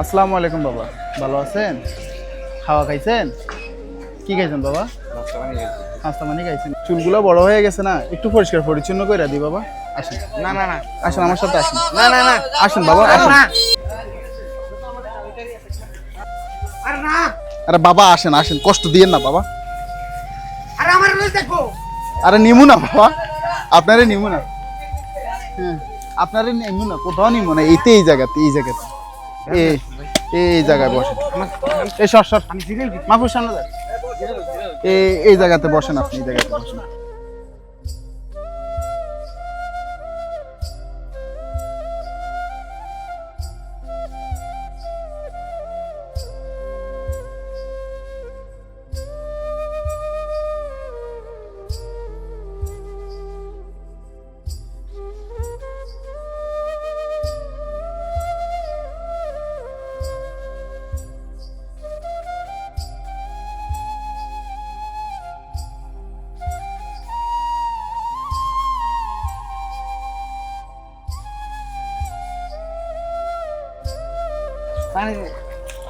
আসসালামু আলাইকুম বাবা। ভালো আছেন? খাওয়া খাইছেন? কি খাইছেন বাবা? নাস্তা মানে খাইছেন। চুলগুলো বড় হয়ে গেছে না? একটু পরিষ্কার পরিচ্ছন্ন করে দি বাবা। আসেন। না না না। আসেন আমার সাথে আসেন। না না না। আসেন বাবা আসেন। আরে না। আরে বাবা আসেন আসেন। কষ্ট দিয়েন না বাবা। আরে আমার দেখো। আরে নিমু না বাবা। আপনারে নিব না। হ্যাঁ আপনারে নিব না কোথাও নিব না এইতে এই জায়গাতে এই জায়গাতে। এই এই জায়গায় বসেন। এই সর সর। মাহফুজ সামনে এই এই জায়গাতে বসেন আপনি এই জায়গাতে বসেন।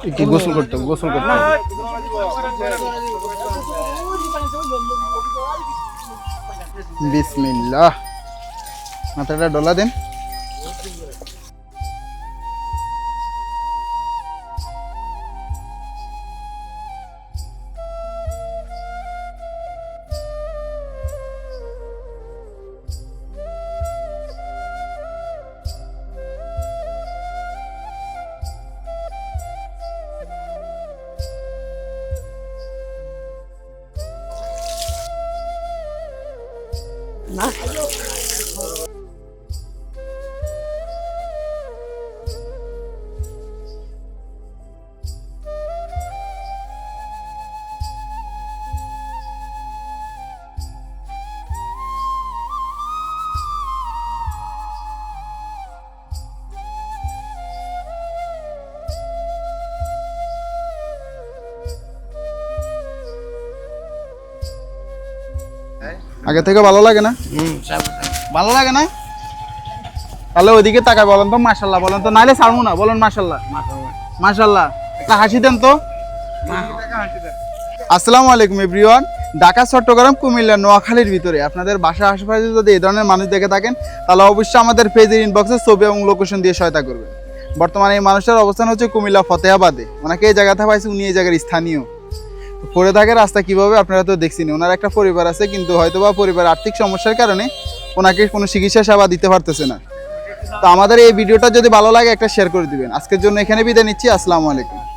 একটু গোসল করতে গোসল করতে। বিসমিল্লাহ মাথাটা ডলা দেন 拿 আগে থেকে ভালো লাগে না? ভালো লাগে না? তাহলে ওইদিকে তাকায় বলেন তো মাশাল্লাহ বলেন তো নাইলে ছাড়বো না বলেন মাশাল্লাহ একটা হাসি দেন তো। আসসালামু আলাইকুম এভরিওয়ান। ঢাকা চট্টগ্রাম কুমিল্লা নোয়াখালীর ভিতরে। আপনাদের বাসা আশেপাশে যদি এই ধরনের মানুষ দেখে থাকেন তাহলে অবশ্যই আমাদের পেজের ইনবক্সে ছবি এবং লোকেশন দিয়ে সহায়তা করবেন। বর্তমানে এই মানুষটার অবস্থান হচ্ছে কুমিল্লা ফতেহাবাদে। ওনাকে এই জায়গাতে পাইছে উনি এই জায়গার স্থানীয়। পড়ে থাকে রাস্তা কীভাবে আপনারা তো দেখছেন ওনার একটা পরিবার আছে, কিন্তু হয়তো বা পরিবার আর্থিক সমস্যার কারণে ওনাকে কোনো চিকিৎসা সেবা দিতে পারতেছে না। তো আমাদের এই ভিডিওটা যদি ভালো লাগে একটা শেয়ার করে দিবেন। আজকের জন্য এখানে বিদায় নিচ্ছি, আসসালামু আলাইকুম।